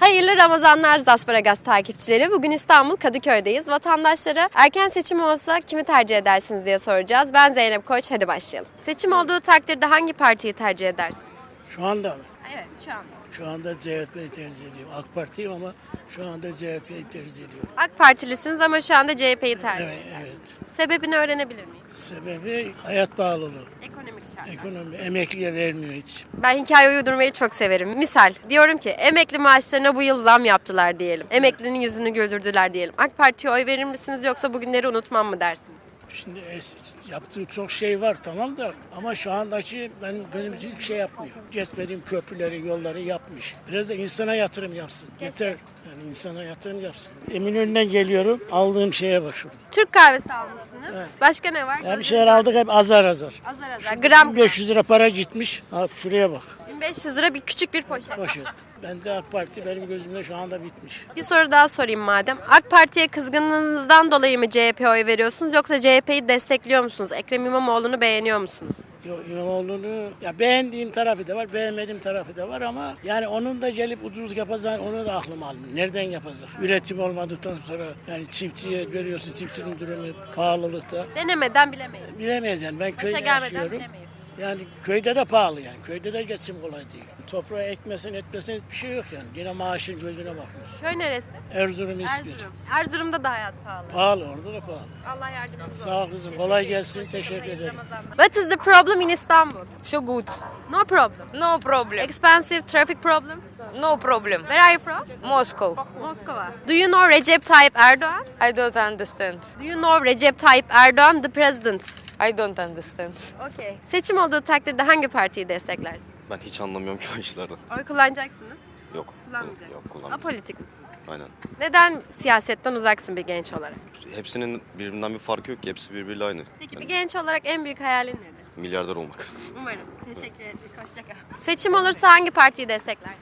Hayırlı Ramazanlar Zasparagas takipçileri. Bugün İstanbul Kadıköy'deyiz. Vatandaşlara erken seçim olsa kimi tercih edersiniz diye soracağız. Ben Zeynep Koç. Hadi başlayalım. Seçim olduğu takdirde hangi partiyi tercih edersiniz? Şu anda? Evet şu anda. Şu anda CHP'yi tercih ediyorum. AK Parti'yim ama şu anda CHP'yi tercih ediyorum. AK Partilisiniz ama şu anda CHP'yi tercih Evet, ediyorsunuz. evet. Sebebini öğrenebilir miyim? Sebebi hayat pahalılığı. Ekonomik şartlar. Ekonomi emekliye vermiyor hiç. Ben hikaye uydurmayı çok severim. Misal diyorum ki emekli maaşlarına bu yıl zam yaptılar diyelim. Emeklinin yüzünü güldürdüler diyelim. AK Parti'ye oy verir misiniz yoksa bugünleri unutmam mı dersiniz? Şimdi es- yaptığı çok şey var tamam da ama şu andaki ben benim hiçbir şey yapmıyor. Geçmediğim köprüleri, yolları yapmış. Biraz da insana yatırım yapsın. Yeter. Yani insana yatırım yapsın. Eminönü'nden geliyorum. Aldığım şeye bak şurada. Türk kahvesi almışsınız. Başka ne var? Bir şeyler aldık hep azar azar. Azar azar. Gram 500 lira para gitmiş. Ha, şuraya bak. 1500 lira bir küçük bir poşet. Poşet. Bence AK Parti benim gözümde şu anda bitmiş. Bir soru daha sorayım madem. AK Parti'ye kızgınlığınızdan dolayı mı CHP oy veriyorsunuz yoksa CHP'yi destekliyor musunuz? Ekrem İmamoğlu'nu beğeniyor musunuz? Yo, İmamoğlu'nu ya beğendiğim tarafı da var, beğenmediğim tarafı da var ama yani onun da gelip ucuz yapacağını onu da aklım almıyor. Nereden yapacak? Üretim olmadıktan sonra yani çiftçiye görüyorsun çiftçinin durumu pahalılıkta. Denemeden bilemeyiz. Yani ben Başa köyde gelmeden yaşıyorum. bilemeyiz. Yani köyde de pahalı yani. Köyde de geçim kolay değil. Toprağı ekmesen etmesen hiçbir şey yok yani. Yine maaşın gözüne bakıyorsun. Köy neresi? Erzurum, İspir. Erzurum. Erzurum'da da hayat pahalı. Pahalı orada da pahalı. Allah yardımcınız olsun. Sağ ol kızım. Kolay gelsin. Teşekkür ederim. What is the problem in Istanbul? So good. No problem. No problem. Expensive traffic problem? No problem. Where are you from? Moscow. Moskova. Do you know Recep Tayyip Erdogan? I don't understand. Do you know Recep Tayyip Erdogan the president? I don't understand. Okay. Seçim olduğu takdirde hangi partiyi desteklersiniz? Ben hiç anlamıyorum ki o işlerden. Oy kullanacaksınız. Yok. Kullanmayacaksınız. Yok kullanmıyorum. Apolitik misin? Aynen. Neden siyasetten uzaksın bir genç olarak? Hepsinin birbirinden bir farkı yok ki. Hepsi birbiriyle aynı. Peki bir Yani genç olarak en büyük hayalin nedir? milyarder olmak. Umarım. Teşekkür ettik. Hoşçakal. Seçim olursa hangi partiyi desteklersin?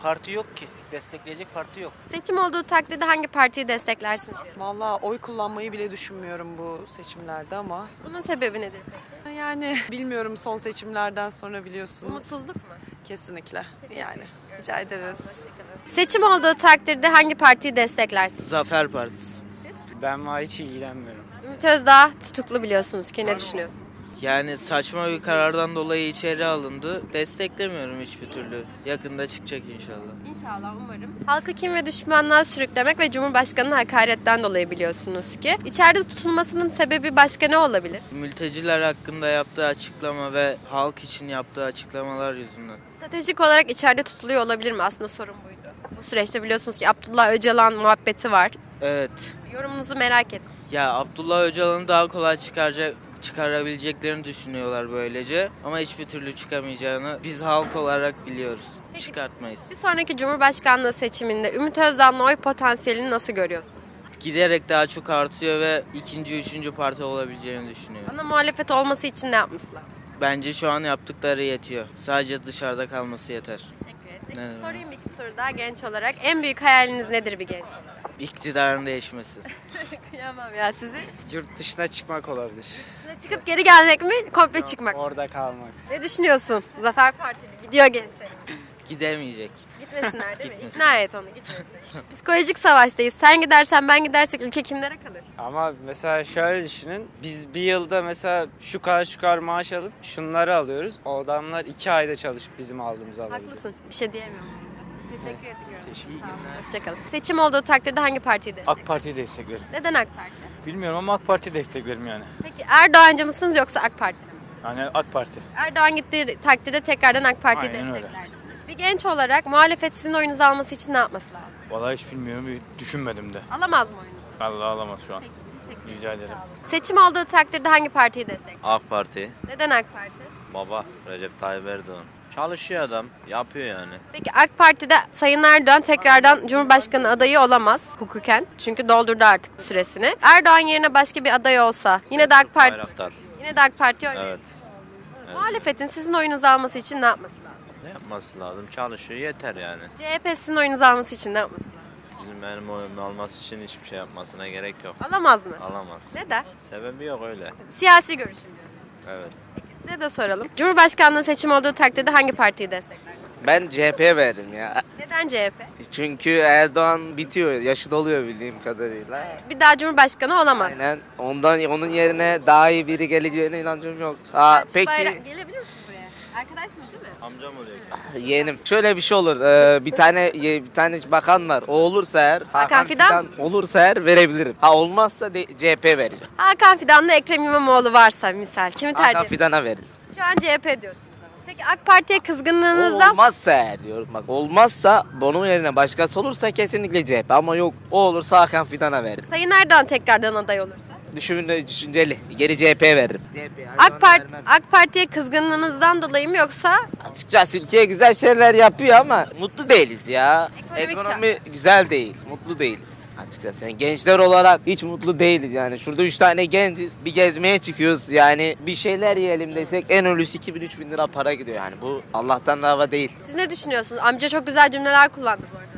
Parti yok ki. Destekleyecek parti yok. Seçim olduğu takdirde hangi partiyi desteklersin? Vallahi oy kullanmayı bile düşünmüyorum bu seçimlerde ama Bunun sebebi nedir? peki? yani bilmiyorum son seçimlerden sonra biliyorsunuz. Umutsuzluk mu? Kesinlikle. Yani rica ederiz. Seçim olduğu takdirde hangi partiyi desteklersin? Zafer Partisi. Ben hiç ilgilenmiyorum. Ümit Özdağ tutuklu biliyorsunuz ki ne düşünüyorsunuz? Yani saçma bir karardan dolayı içeri alındı. Desteklemiyorum hiçbir türlü. Yakında çıkacak inşallah. İnşallah umarım. Halkı kim ve düşmanlığa sürüklemek ve Cumhurbaşkanı'nın hakaretten dolayı biliyorsunuz ki. İçeride tutulmasının sebebi başka ne olabilir? Mülteciler hakkında yaptığı açıklama ve halk için yaptığı açıklamalar yüzünden. Stratejik olarak içeride tutuluyor olabilir mi? Aslında sorun buydu. Bu süreçte biliyorsunuz ki Abdullah Öcalan muhabbeti var. Evet. Yorumunuzu merak ettim. Ya Abdullah Öcalan'ı daha kolay çıkaracak çıkarabileceklerini düşünüyorlar böylece ama hiçbir türlü çıkamayacağını biz halk olarak biliyoruz. Peki. Çıkartmayız. Bir sonraki Cumhurbaşkanlığı seçiminde Ümit Özdağ'ın oy potansiyelini nasıl görüyorsun? Giderek daha çok artıyor ve ikinci, üçüncü parti olabileceğini düşünüyorum. Ana muhalefet olması için ne yapmışlar? Bence şu an yaptıkları yetiyor. Sadece dışarıda kalması yeter. Teşekkür ettik. Ne demek. Sorayım bir soru daha genç olarak. En büyük hayaliniz nedir bir genç olarak? İktidarın değişmesi. Kıyamam ya sizi. Yurt dışına çıkmak olabilir. Dışına çıkıp geri gelmek mi? Komple çıkmak. mı? Orada kalmak. Ne düşünüyorsun? Zafer Partili gidiyor gençler. Gidemeyecek. Gitmesinler değil mi? Gitmesin. İkna et onu gitmesin. Psikolojik savaştayız. Sen gidersen ben gidersek ülke kimlere kalır? Ama mesela şöyle düşünün. Biz bir yılda mesela şu kadar şu kadar maaş alıp şunları alıyoruz. O adamlar iki ayda çalışıp bizim aldığımızı alabiliyor. Haklısın. Bir şey diyemiyorum. Teşekkür ediyorum. Teşekkür olun. Hoşçakalın. Seçim olduğu takdirde hangi partiyi destekler? AK Parti'yi desteklerim. Neden AK Parti? Bilmiyorum ama AK Parti desteklerim yani. Peki Erdoğancı mısınız yoksa AK Partili mi? Yani AK Parti. Erdoğan gittiği takdirde tekrardan AK Parti'yi Aynen öyle. desteklersiniz. Bir genç olarak muhalefet sizin oyunuzu alması için ne yapması lazım? Vallahi hiç bilmiyorum, bir düşünmedim de. Alamaz mı oyunuzu? Allah alamaz şu an. Teşekkür ederim. Rica ederim. Seçim olduğu takdirde hangi partiyi destekler? AK Parti. Neden AK Parti? Baba Recep Tayyip Erdoğan. Çalışıyor adam. Yapıyor yani. Peki AK Parti'de Sayın Erdoğan tekrardan Cumhurbaşkanı adayı olamaz hukuken. Çünkü doldurdu artık süresini. Erdoğan yerine başka bir aday olsa yine de AK Parti Bayraktar. yine de AK Parti'ye oy verir. Evet. Muhalefetin sizin oyunuzu alması için ne yapması? Ne yapması lazım? Çalışıyor yeter yani. CHP sizin oyunuzu alması için ne yapması lazım? Bizim benim oyunu alması için hiçbir şey yapmasına gerek yok. Alamaz mı? Alamaz. Neden? Sebebi yok öyle. Siyasi görüşüm diyorsun. Evet. Peki size de soralım. Cumhurbaşkanlığı seçimi olduğu takdirde hangi partiyi destekler? Ben CHP'ye veririm ya. Neden CHP? Çünkü Erdoğan bitiyor. Yaşı doluyor bildiğim kadarıyla. Bir daha Cumhurbaşkanı olamaz. Aynen. Ondan onun yerine daha iyi biri geleceğine inancım yok. Ha, Selçuk peki Bayrak- Gelebilir buraya? Arkadaşsınız değil mi? Amcam oluyor. yeğenim. Şöyle bir şey olur. Ee, bir tane bir tane bakan var. O olursa eğer Hakan Fidan olursa eğer verebilirim. Ha olmazsa de, CHP vereceğim. Hakan Fidan'la Ekrem İmamoğlu varsa misal kimi tercih Hakan? Fidan'a veririm. Şu an CHP diyorsunuz ama. Peki AK Parti'ye kızgınlığınızdan olmazsa eğer diyorum bak olmazsa bunun yerine başkası olursa kesinlikle CHP ama yok o olursa Hakan Fidan'a veririm. Sayın Erdoğan tekrardan aday olursa? Düşünce, düşünceli. Geri CHP veririm. AK, Part AK Parti'ye kızgınlığınızdan dolayı mı yoksa Açıkçası ülkeye güzel şeyler yapıyor ama mutlu değiliz ya. Ekonomik Ekonomi güzel değil. Mutlu değiliz. Açıkçası yani gençler olarak hiç mutlu değiliz yani. Şurada üç tane genciz. Bir gezmeye çıkıyoruz. Yani bir şeyler yiyelim desek en ölüsü 2000-3000 lira para gidiyor yani. Bu Allah'tan dava değil. siz ne düşünüyorsunuz? Amca çok güzel cümleler kullandı bu arada.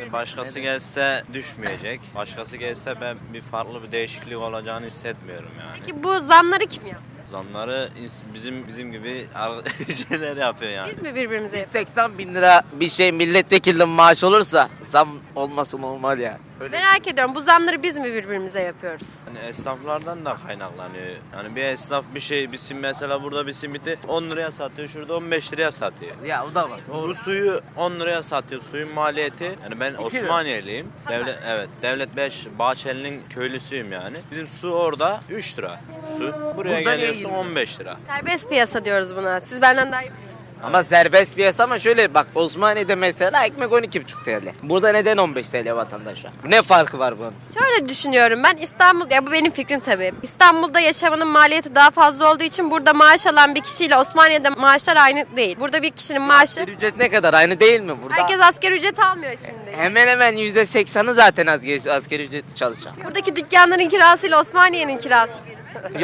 Yani başkası gelse düşmeyecek. Başkası gelse ben bir farklı bir değişiklik olacağını hissetmiyorum yani. Peki bu zamları kim yaptı? Zamları ins- bizim bizim gibi ar- şeyler yapıyor yani. Biz mi birbirimize yapıyoruz? 80 bin lira bir şey milletvekilinin maaş olursa zam olması normal ya. Öyle Merak ediyorum bu zamları biz mi birbirimize yapıyoruz? Yani esnaflardan da kaynaklanıyor. Yani bir esnaf bir şey, bir sim mesela burada bir simiti 10 liraya satıyor, şurada 15 liraya satıyor. Ya o da var. Bu suyu 10 liraya satıyor. Suyun maliyeti yani ben Osmaniyeliyim. Devlet evet Devlet 5 Bahçeli'nin köylüsüyüm yani. Bizim su orada 3 lira. Su buraya Burada niye geliyorsun 15 lira. Serbest piyasa diyoruz buna. Siz benden daha iyi biliyorsunuz. Ama serbest piyasa ama şöyle bak Osmaniye'de mesela ekmek 12,5 TL. Burada neden 15 TL vatandaşa? Ne farkı var bunun? Şöyle düşünüyorum ben İstanbul, ya bu benim fikrim tabii. İstanbul'da yaşamanın maliyeti daha fazla olduğu için burada maaş alan bir kişiyle Osmaniye'de maaşlar aynı değil. Burada bir kişinin maaşı, Asgari ücret ne kadar aynı değil mi burada? herkes asgari ücret almıyor şimdi. Hemen hemen %80'ı zaten asgari, asgari ücretli çalışan. Buradaki dükkanların kirasıyla Osmaniye'nin kirası bir.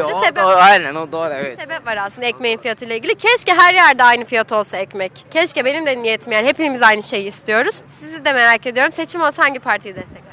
O sebep- doğru, aynen o doğru evet. sebep var aslında ekmeğin fiyatıyla ilgili. Keşke her yerde aynı fiyat olsa ekmek. Keşke benim de niyetim yani hepimiz aynı şeyi istiyoruz. Sizi de merak ediyorum. Seçim olsa hangi partiyi desteklersiniz?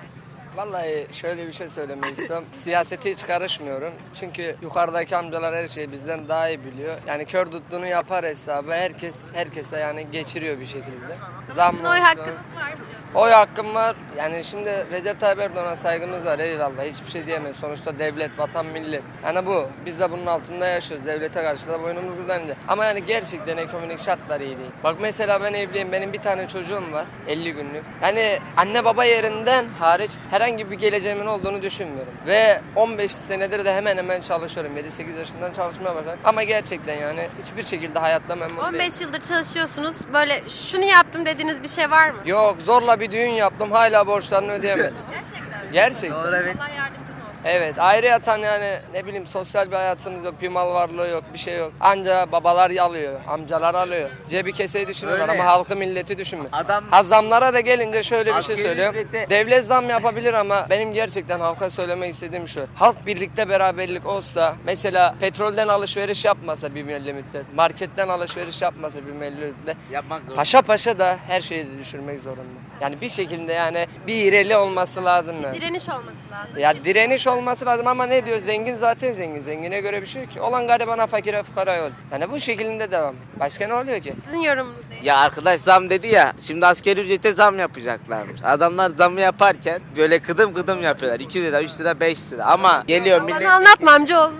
Vallahi şöyle bir şey söylemek istiyorum. Siyasete hiç karışmıyorum. Çünkü yukarıdaki amcalar her şeyi bizden daha iyi biliyor. Yani kör tuttuğunu yapar hesabı. Herkes herkese yani geçiriyor bir şekilde. Zam Sizin oy olsun. hakkınız var mı? Oy hakkım var. Yani şimdi Recep Tayyip Erdoğan'a saygımız var eyvallah. Hiçbir şey diyemeyiz. Sonuçta devlet, vatan, millet. Yani bu. Biz de bunun altında yaşıyoruz. Devlete karşı da boynumuz kızanca. Ama yani gerçekten ekonomik şartlar iyi değil. Bak mesela ben evliyim. Benim bir tane çocuğum var. 50 günlük. Yani anne baba yerinden hariç herhangi bir geleceğimin olduğunu düşünmüyorum. Ve 15 senedir de hemen hemen çalışıyorum. 7-8 yaşından çalışmaya başladım. Ama gerçekten yani hiçbir şekilde hayatta memnun değilim. 15 yıldır çalışıyorsunuz. Böyle şunu yaptım dediğiniz bir şey var mı? Yok zorla bir düğün yaptım. Hala borçlarını ödeyemedim. Gerçekten? Gerçekten. Doğru evet. Allah yardımcın Evet ayrıyeten yani ne bileyim sosyal bir hayatımız yok, bir mal varlığı yok, bir şey yok. Anca babalar alıyor, amcalar alıyor. Cebi keseyi düşünüyorlar Öyle. ama halkı milleti düşünmüyor. Adam Ha zamlara da gelince şöyle bir şey Asgari söylüyorum. ücrete- Devlet zam yapabilir ama benim gerçekten halka söylemek istediğim şu. Halk birlikte beraberlik olsa mesela petrolden alışveriş yapmasa bir belli müddet, marketten alışveriş yapmasa bir belli müddet yapmak zorunda. Paşa paşa da her şeyi de düşürmek zorunda. Yani bir şekilde yani bir ireli olması lazım yani. Direniş olması lazım. Ya direniş olması lazım ama ne diyor? Zengin zaten zengin. Zengine göre bir şey yok ki. Olan garibana fakire fukara yol. Yani bu şekilde devam. Başka ne oluyor ki? Sizin yorumunuz ne? Ya arkadaş zam dedi ya. Şimdi asgari ücrete zam yapacaklarmış. Adamlar zamı yaparken böyle kıdım kıdım yapıyorlar. 2 lira, 3 lira, 5 lira. Ama geliyor millet, Bana anlatma amcaoğlunu.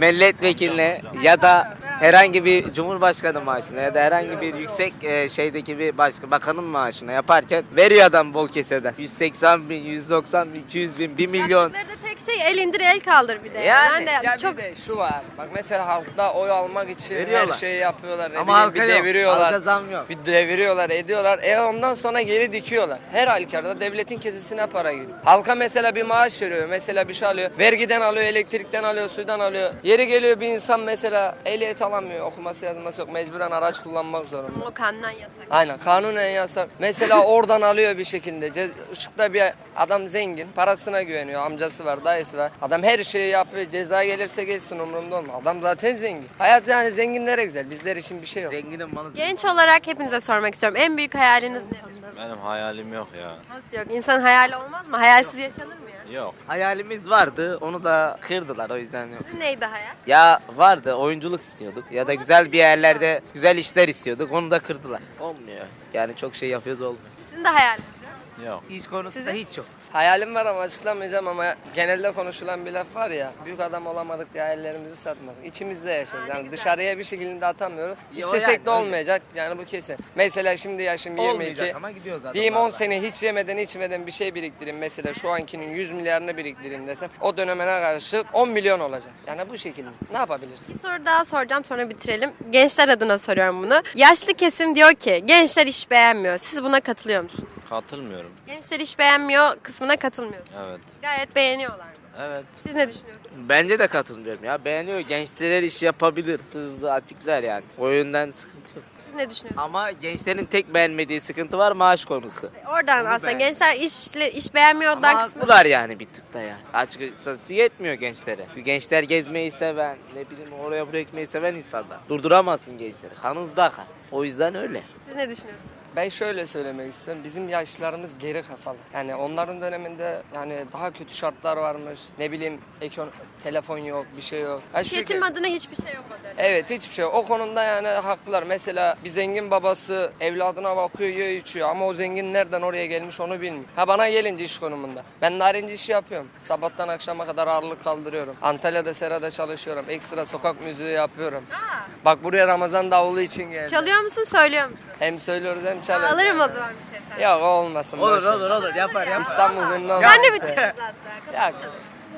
milletvekiline ya da herhangi bir cumhurbaşkanı maaşına ya da herhangi bir yüksek e, şeydeki bir başka bakanın maaşına yaparken veriyor adam bol keseden. 180 bin, 190 bin, 200 bin, 1 milyon. Yaptıkları da şey el indir el kaldır bir de. Yani. ben de Ya çok bir de şu var. Bak mesela halkta oy almak için Veriyorlar. her şeyi yapıyorlar. Ne Ama bileyim, halka bir yok. deviriyorlar. Halka zam yok. Bir deviriyorlar, ediyorlar. E ondan sonra geri dikiyorlar. Her halükarda devletin kesesine para gidiyor. Halka mesela bir maaş veriyor, mesela bir şey alıyor. Vergiden alıyor, elektrikten alıyor, sudan alıyor. Yeri geliyor bir insan mesela ehliyet alamıyor, okuması yazması yok. Mecburen araç kullanmak zorunda. o kanundan yasak. Aynen kanunen yasak. Mesela oradan alıyor bir şekilde. Ce- Işıkta bir adam zengin, parasına güveniyor. Amcası var, dayısı var. Adam her şeyi yapıyor. Ceza gelirse geçsin umurumda olma. Adam zaten zengin. Hayat yani zenginlere güzel. Bizler için bir şey yok. Zenginin malı. Genç olarak hepinize sormak istiyorum. En büyük hayaliniz ne? Benim hayalim yok ya. Nasıl yok? İnsan hayali olmaz mı? Hayalsiz yaşanır mı ya? Yok. Hayalimiz vardı. Onu da kırdılar o yüzden yok. Sizin neydi hayal? Ya vardı oyunculuk istiyorduk ya da güzel bir yerlerde güzel işler istiyorduk onu da kırdılar. Olmuyor. Yani çok şey yapıyoruz olmuyor. Sizin Sizin de hayaliniz yok. İş Sizin? hiç yok. Hayalim var ama açıklamayacağım ama genelde konuşulan bir laf var ya. Büyük adam olamadık diye hayallerimizi satmak. İçimizde yaşıyoruz. Yani güzel. dışarıya bir şekilde atamıyoruz. İstesek yani, de öyle. olmayacak. Yani bu kesin. Mesela şimdi yaşım 22. Olmayacak ama gidiyor zaten. Diyeyim 10 vallahi. sene hiç yemeden içmeden bir şey biriktireyim. Mesela şu ankinin 100 milyarını biriktireyim desem o dönemine karşı 10 milyon olacak. Yani bu şekilde. Ne yapabilirsin? Bir soru daha soracağım sonra bitirelim. Gençler adına soruyorum bunu. Yaşlı kesim diyor ki gençler iş beğenmiyor. Siz buna katılıyor musunuz? Katılmıyorum. Gençler iş beğenmiyor kısmına katılmıyorsunuz. Evet. Gayet beğeniyorlar mı? Evet. Siz ne düşünüyorsunuz? Bence de katılmıyorum ya. Beğeniyor. Gençler iş yapabilir. Hızlı, atikler yani. O yönden sıkıntı yok. Siz ne düşünüyorsunuz? Ama gençlerin tek beğenmediği sıkıntı var maaş konusu. Oradan aslında gençler işle, iş beğenmiyordan Ama kısmı. haklılar yani bir tık da yani. Açıkçası yetmiyor gençlere. Gençler gezmeyi seven, ne bileyim oraya buraya gitmeyi seven insanlar. Durduramazsın gençleri. Kanınızda akar. O yüzden öyle. Siz ne düşünüyorsunuz? Ben şöyle söylemek istiyorum. Bizim yaşlılarımız geri kafalı. Yani onların döneminde yani daha kötü şartlar varmış. Ne bileyim ekon telefon yok, bir şey yok. Şu- Yetim adına hiçbir şey yok o dönem. Evet hiçbir şey yok. O konuda yani haklılar. Mesela bir zengin babası evladına bakıyor, yiyor, içiyor. Ama o zengin nereden oraya gelmiş onu bilmiyor. Ha bana gelince iş konumunda. Ben narinci işi yapıyorum. Sabahtan akşama kadar ağırlık kaldırıyorum. Antalya'da Serada çalışıyorum. Ekstra sokak müziği yapıyorum. Aa, Bak buraya Ramazan davulu için geldim. çalıyor musun söylüyor musun? Hem söylüyoruz hem Aa, çalıyoruz. alırım o zaman bir şey sen. Yok o olmasın. Olur boş ver. olur olur yapar yapar. İstanbul ünlü olmasın. Sen de bitiriyoruz hatta. Ya, Konuşalım.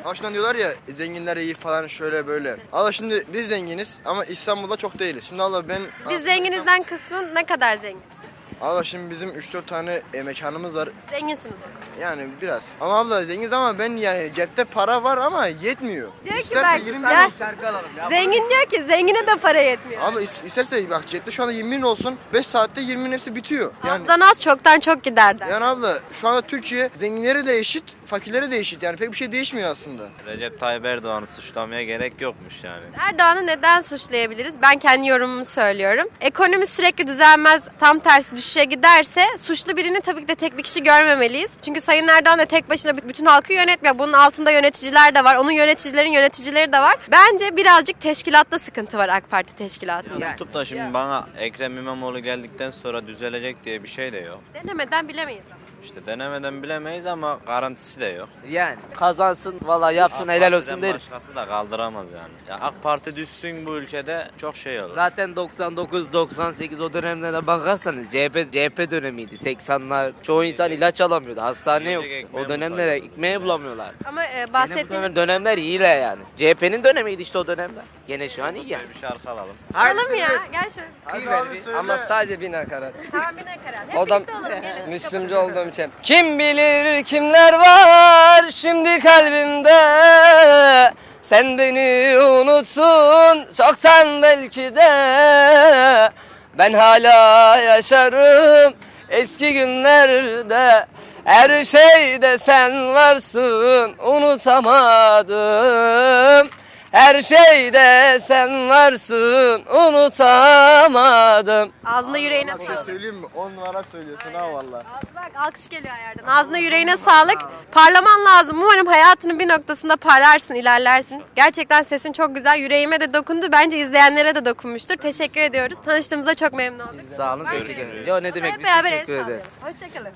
Başından diyorlar ya zenginler iyi falan şöyle böyle. Allah şimdi biz zenginiz ama İstanbul'da çok değiliz. Şimdi Allah ben Biz zenginizden kısmın ne kadar zengin? Allah şimdi bizim 3-4 tane e, mekanımız var. Zenginsiniz. Yani biraz. Ama abla zenginiz ama ben yani cepte para var ama yetmiyor. Diyor ki İsterse bak 20 ya, zengin diyor ki zengine de para yetmiyor. Abla is- isterse bak cepte şu anda 20 bin olsun 5 saatte 20 bin hepsi bitiyor. Yani Azdan az çoktan çok gider der. yani abla şu anda Türkiye zenginleri de eşit, fakirleri de eşit. Yani pek bir şey değişmiyor aslında. Recep Tayyip Erdoğan'ı suçlamaya gerek yokmuş yani. Erdoğan'ı neden suçlayabiliriz? Ben kendi yorumumu söylüyorum. Ekonomi sürekli düzelmez, tam tersi düşüşe giderse suçlu birini tabii ki de tek bir kişi görmemeliyiz. Çünkü Sayın Erdoğan da tek başına bütün halkı yönetmiyor. Bunun altında yöneticiler de var. Onun yöneticilerin yöneticileri de var. Bence birazcık teşkilatta sıkıntı var AK Parti teşkilatında. Tutup da şimdi bana Ekrem İmamoğlu geldikten sonra düzelecek diye bir şey de yok. Denemeden bilemeyiz. İşte denemeden bilemeyiz ama garantisi de yok. Yani kazansın valla yapsın AK helal Parti'den olsun deriz. Başkası da kaldıramaz yani. Ya AK Parti düşsün bu ülkede çok şey olur. Zaten 99 98 o dönemlere bakarsanız CHP CHP dönemiydi. 80'ler çoğu insan ilaç alamıyordu. Hastane yok. Yiyecek ekmeği O dönemlere ekmeği bulamıyorlar. Ama e, bahsettiğiniz... dönem- dönemler iyiler yani. CHP'nin dönemiydi işte o dönemler. Gene şu an iyi yani. Bir şarkı alalım. Alalım ya. Gel şöyle. Hadi abi söyle. Ama sadece bir nakarat. Tamam bir ne karar. Hep O da birlikte olalım. Gelin. Müslümcü olduğum için. Kim bilir kimler var şimdi kalbimde. Sen beni unutsun çoktan belki de. Ben hala yaşarım eski günlerde. Her şeyde sen varsın unutamadım. Her şeyde sen varsın unutamadım. Ağzına yüreğine Bir şey sağlık. söyleyeyim mi? 10 numara söylüyorsun ha valla. Bak alkış geliyor yerden. Ağzına yüreğine sağlık. Parlaman lazım. Umarım hayatının bir noktasında parlarsın, ilerlersin. Gerçekten sesin çok güzel. Yüreğime de dokundu. Bence izleyenlere de dokunmuştur. Teşekkür ediyoruz. Tanıştığımıza çok memnun olduk. Sağ olun teşekkür ederim. Yo ne demek Hep beraber el teşekkür ederiz. sallayalım. Hoşçakalın.